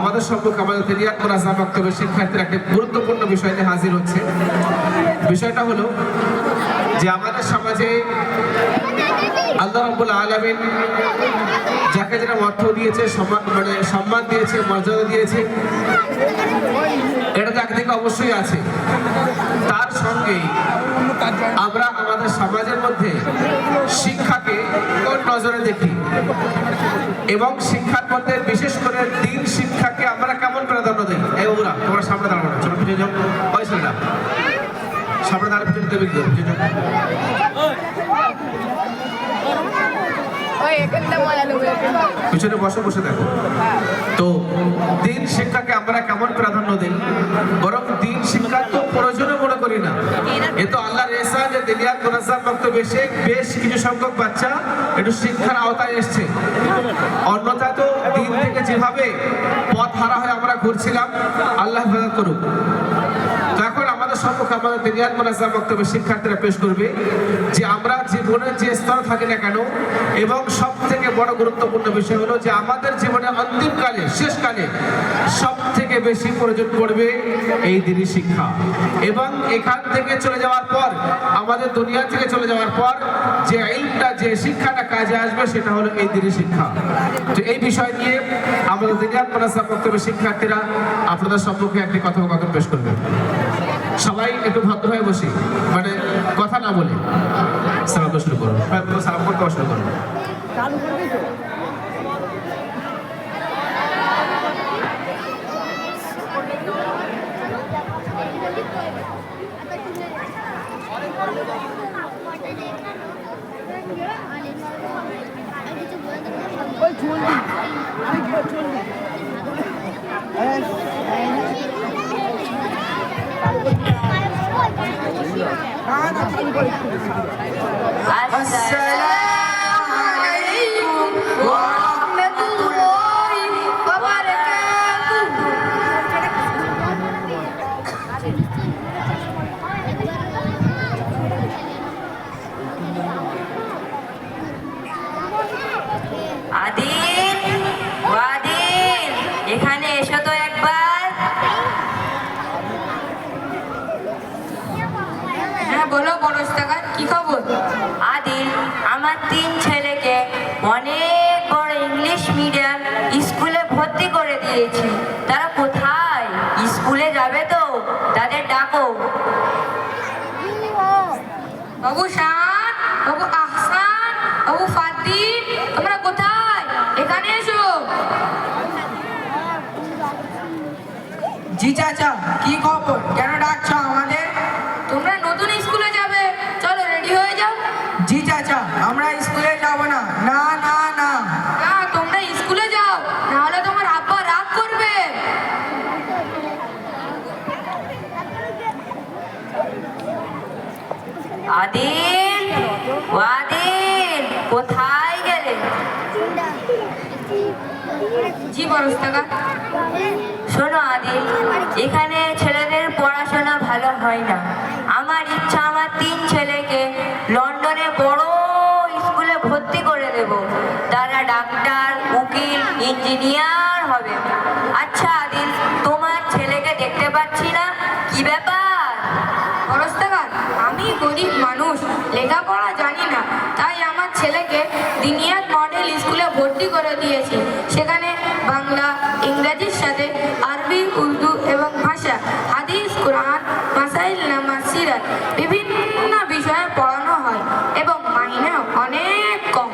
আমাদের সম্মুখে আমাদের তেরিয়াত মোনাজা বক্তব্যের শিক্ষার্থীরা একটি গুরুত্বপূর্ণ বিষয় নিয়ে হাজির হচ্ছে। বিষয়টা হলো যে আমাদের সমাজে আল্লাহ রাব্বুল আলামিন যাকে যেটা অর্থ দিয়েছে, সম্মান মানে সম্মান দিয়েছে, মর্যাদা দিয়েছে, এটা তো একদিকে অবশ্যই আছে। তার সঙ্গে আমরা আমাদের সমাজের মধ্যে শিক্ষাকে কোন নজরে দেখি এবং শিক্ষার মধ্যে বিশেষ করে দিন শিক্ষাকে আমরা কেমন প্রাধান্য দিই? এই ওরা তোমার সামনে দাঁড়ানো না ছোট পিছিয়ে যাও। ওই ছেলেটা। সামনে দাঁড়ানো পিছনে দেবে কি পিছিয়ে যাও। পিছনে বসে বসে দেখো। তো দিন শিক্ষাকে আমরা কেমন প্রাধান্য দিই? বরং দিন শিক্ষা তো প্রয়োজনও মনে করি না। এ তো আল্লাহর এসা যে দিলিয়াত মোনাজাম বক্তব্য বেশ কিছু সংখ্যক বাচ্চা একটু শিক্ষার আওতায় এসছে। অন্যথা তো থেকে যেভাবে পথ হারা হয়ে আমরা ঘুরছিলাম আল্লাহ করুক। সম্মুখে আমাদের দিনিয়াত মোনাজাম বক্তব্য শিক্ষার্থীরা পেশ করবে যে আমরা জীবনের যে স্তর থাকি না কেন, এবং সব থেকে বড় গুরুত্বপূর্ণ বিষয় হলো যে আমাদের জীবনে অন্তিমকালে, শেষকালে সব থেকে বেশি প্রয়োজন পড়বে এই দিনই শিক্ষা। এবং এখান থেকে চলে যাওয়ার পর, আমাদের দুনিয়া থেকে চলে যাওয়ার পর যে ইলমটা যে শিক্ষাটা কাজে আসবে সেটা হলো এই দিনই শিক্ষা। তো এই বিষয় নিয়ে আমাদের দিনিয়াত মোনাজাম বক্তব্য শিক্ষার্থীরা আপনাদের সম্মুখে একটি কথোপকথন পেশ করবেন সবাই একটু ভদ্র হয়ে বসি মানে কথা না বলে। সালাম শুরু করুন। হ্যাঁ, সালাম করতে শুরু করো ওই চলবি আমি গিয়ে চলবি السلام তাদের বাবু শান বাবু আহসান বাবু ফাতি তোমরা কোথায় এখানে এসো জি চাচা কি খবর কেন ডাকছো আমাদের তোমরা নতুন স্কুলে যাবে চলো রেডি হয়ে যাও জি চাচা আমরা স্কুলে যাব না না না না না তোমরা স্কুলে যাও নাহলে তোমার আব্বা রাগ করবে আদিল ও আদিল কোথায় গেলে জি বরস্তাকা শোনো আদি, এখানে ছেলেদের পড়াশোনা ভালো হয় না। আমার ইচ্ছা আমার তিন ছেলেকে লন্ডনে বড় স্কুলে ভর্তি করে দেব। তারা ডাক্তার, উকিল, ইঞ্জিনিয়ার হবে। আচ্ছা আদিল তোমার ছেলেকে দেখতে পাচ্ছি না? কি ব্যাপার? খরস্তাকার আমি গরিব মানুষ, লেখাপড়া জানি না। তাই আমার ছেলেকে দিনিয়াত মডেল স্কুলে ভর্তি করে দিয়েছি। সেখানে বাংলা ইংরাজির সাথে আরবি উর্দু এবং ভাষা হাদিস কোরআন মাসাইল নামাজ সিরাত বিভিন্ন বিষয়ে পড়ানো হয় এবং মাইনে অনেক কম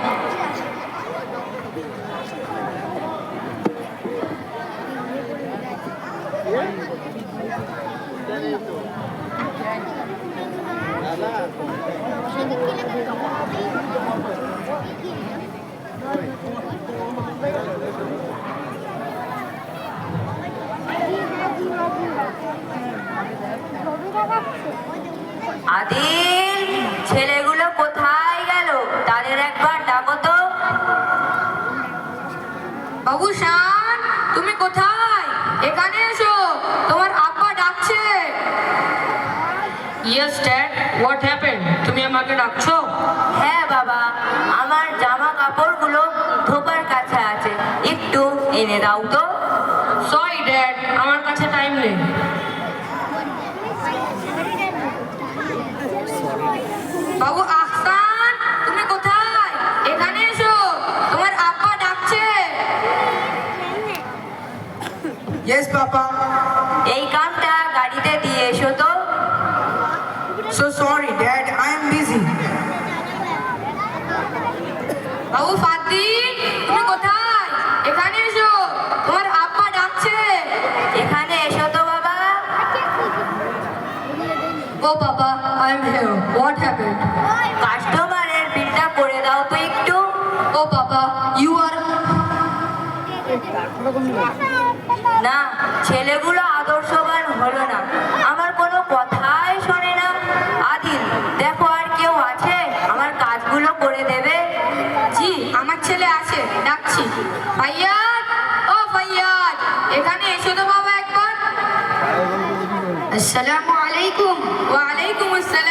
আদিল ছেলেগুলো কোথায় গেল তাদের একবার ডাকো তো বাবু শান তুমি কোথায় এখানে এসো। তোমার আব্বা ডাকছে। ইয়েস ড্যাড হোয়াট হ্যাপেন তুমি আমাকে ডাকছো? হ্যাঁ বাবা। আমার জামা কাপড়গুলো ধোপার কাছে আছে। একটু এনে দাও তো। সরি ড্যাড আমার কাছে টাইম নেই। বাবু আহসান তুমি কোথায় এখানে এসো তোমার আব্বা ডাকছে পাপা এই কামটা গাড়িতে দিয়ে এসো তো। So sorry dad I am busy বাবু ফাতিন তুমি কোথায়? এখানে এসো। তোমার আব্বা ডাকছে। এখানে এসো তো বাবা। ও বাবা I am here what happened কাস্টমারের বিলটা করে দাও তো একটু। ও বাবা ইউ আর না, ছেলেগুলো আদর্শবান হলো না। আমার কোনো কথাই শোনে না। আদিল, দেখো আর কেউ আছে? আমার কাজগুলো করে দেবে? জি, আমার ছেলে আছে, ডাকছি। ফাইয়াদ, ও ফাইয়াদ, এখানে এসো তো বাবা একবার। আসসালামু আলাইকুম। ওয়া আলাইকুম আসসালাম।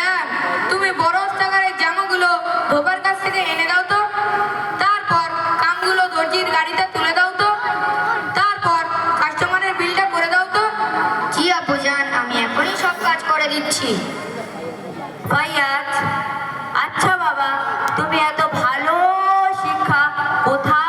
তুমি এত ভালো শিক্ষা কোথা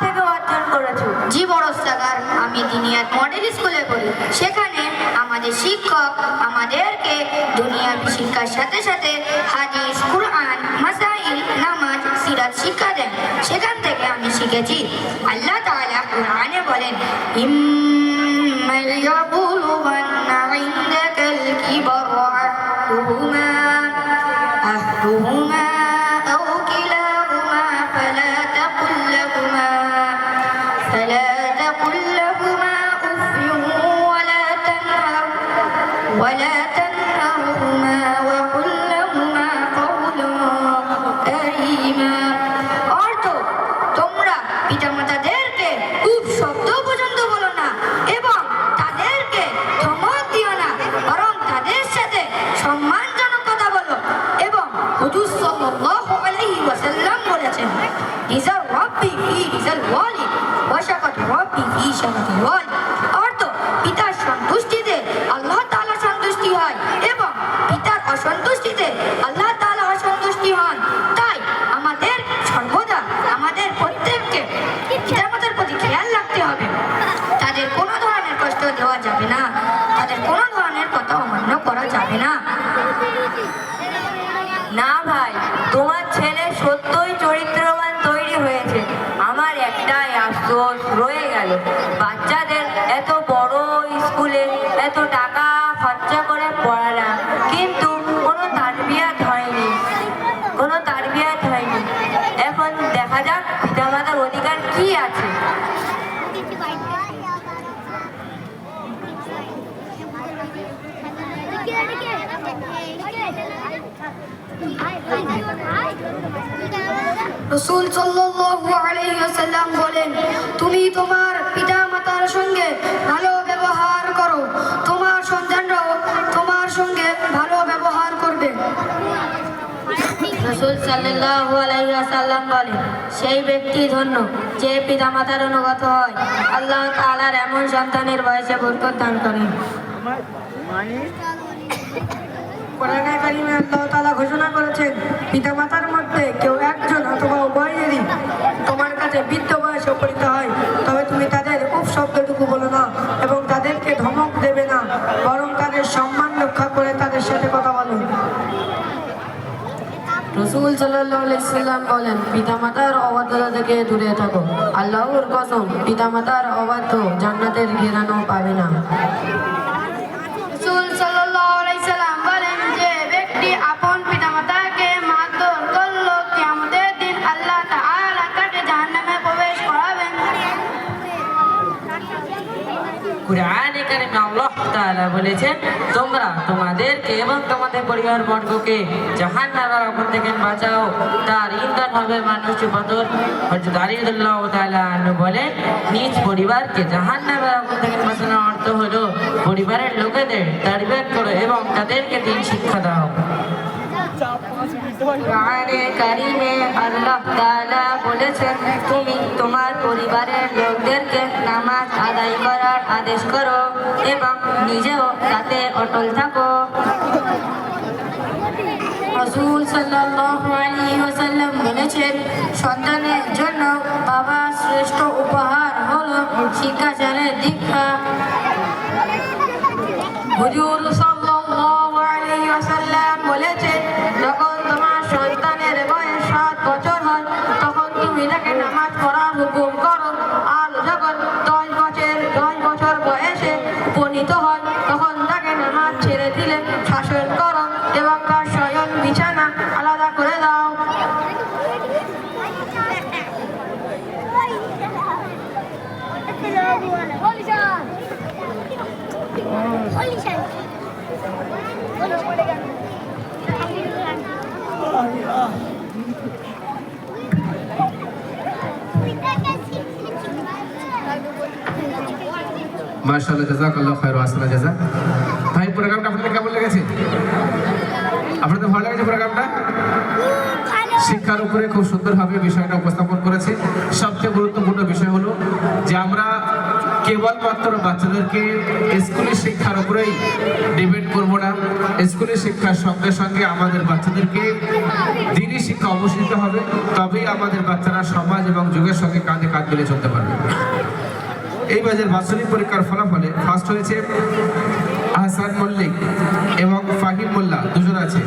থেকে অর্জন করেছ? জি বড়স্তাগার আমি দিনিয়াত মডেল স্কুলে পড়ি। সেখানে আমাদের শিক্ষক আমাদেরকে দুনিয়াবি শিক্ষার সাথে সাথে হাদিস, কুরআন, মাসাইল, নামাজ, সিরাত, শিক্ষা দেন। সেখান থেকে আমি শিখেছি। আল্লাহ তাআলা কুরআনে বলেন ইম্মা الوالد وشكت ربي في شرف الوالد আফসোস রয়ে গেল। বাচ্চাদের এত বড় স্কুলে এত টাকা খরচা করে পড়ালাম কিন্তু কোনো তারবিয়াত হয়নি। কোনো তারবিয়াত হয়নি। এখন দেখা যাক পিতামাতার অধিকার কি আছে। রসুল ওয়াসাল্লাম বলেন, তুমি তোমার পিতামাতার সঙ্গে ভালো ব্যবহার করো। তোমার সন্তানরাও তোমার সঙ্গে ভালো ব্যবহার করবে। রসুল সাল্লাল্লাহু বলেন, সেই ব্যক্তি ধন্য যে পিতা মাতার অনুগত হয়। আল্লাহ তাআলার এমন সন্তানের বয়সে বরকত দান করেন। কোরআনে কারিমে আল্লাহ তাআলা ঘোষণা করেছেন, পিতামাতার মধ্যে কেউ একজন অথবা উভয় যদি তোমার কাছে বৃদ্ধ বয়সে উপনীত হয়। তবে তুমি তাদের উপ শব্দটুকু বলো না এবং তাদেরকে ধমক দেবে না, বরং তাদের সম্মান রক্ষা করে তাদের সাথে কথা বলো। রসুল সাল্লাম বলেন, পিতামাতার অবাধ্যতা থেকে দূরে থাকো। আল্লাহর কসম, পিতামাতার অবাধ্য জান্নাতের ঘেরানো পাবে না। তাআলা বলেছেন, তোমরা তোমাদেরকে এবং তোমাদের পরিবার বর্গকে জাহান্নামের অপর থেকে বাঁচাও। তার ইন্ধন হবে মানুষ বদর। হযরত আলী রাদিয়াল্লাহু বলে নিজ পরিবারকে জাহান্নামের অপর থেকে বাঁচানোর অর্থ হলো পরিবারের লোকেদের তারবিয়ত করো এবং তাদেরকে দিন শিক্ষা দাও। বলেছেন, তুমি তোমার পরিবারের লোকদেরকে নামাজ আদায় করার আদেশ করো এবং নিজেও তাতে অটল থাকো। রসুল সাল্লাল্লাহু আলাইহি বলেছেন, সন্তানের জন্য বাবা শ্রেষ্ঠ উপহার হলো শিক্ষাচারের দীক্ষা হুজুর খায়র ভাই, প্রোগ্রামটা আপনাদের কেমন লেগেছে? আপনাদের ভালো লেগেছে প্রোগ্রামটা? শিক্ষার উপরে খুব সুন্দরভাবে বিষয়টা উপস্থাপন করেছে। সবচেয়ে গুরুত্বপূর্ণ বিষয় হলো যে আমরা কেবলমাত্র বাচ্চাদেরকে স্কুলের শিক্ষার উপরেই ডিপেন্ড করব না। স্কুলের শিক্ষার সঙ্গে সঙ্গে আমাদের বাচ্চাদেরকে দিনই শিক্ষা অবশ্যই হবে। তবেই আমাদের বাচ্চারা সমাজ এবং যুগের সঙ্গে কাঁধে কাঁধ মিলে চলতে পারবে। এই বাজের বাৎসরিক পরীক্ষার ফলাফলে ফার্স্ট হয়েছে আহসান মল্লিক এবং ফাহিম মোল্লা দুজন আছে।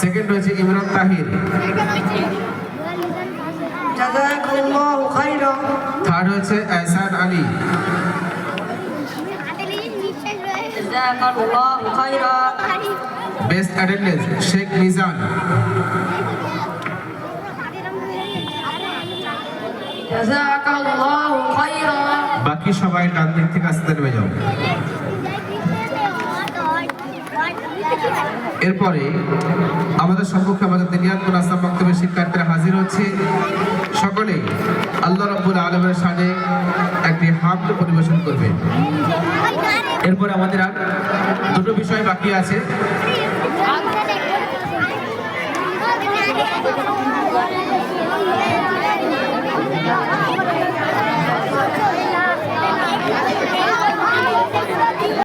সেকেন্ড হয়েছে ইমরান তাহির। থার্ড হয়েছে এহসান আলী। বেস্ট অ্যাটেন্ডেন্স শেখ মিজান বাকি সবাই ডান দিক থেকে আস্তে নেমে যাও। এরপরে আমাদের সম্মুখে আমাদের দিনিয়াতুল আসলাম বক্তব্যের শিক্ষার্থীরা হাজির হচ্ছে। সকলেই আল্লাহ রব্বুল আলমের সামনে একটি হামদ পরিবেশন করবে। এরপর আমাদের আর দুটো বিষয় বাকি আছে।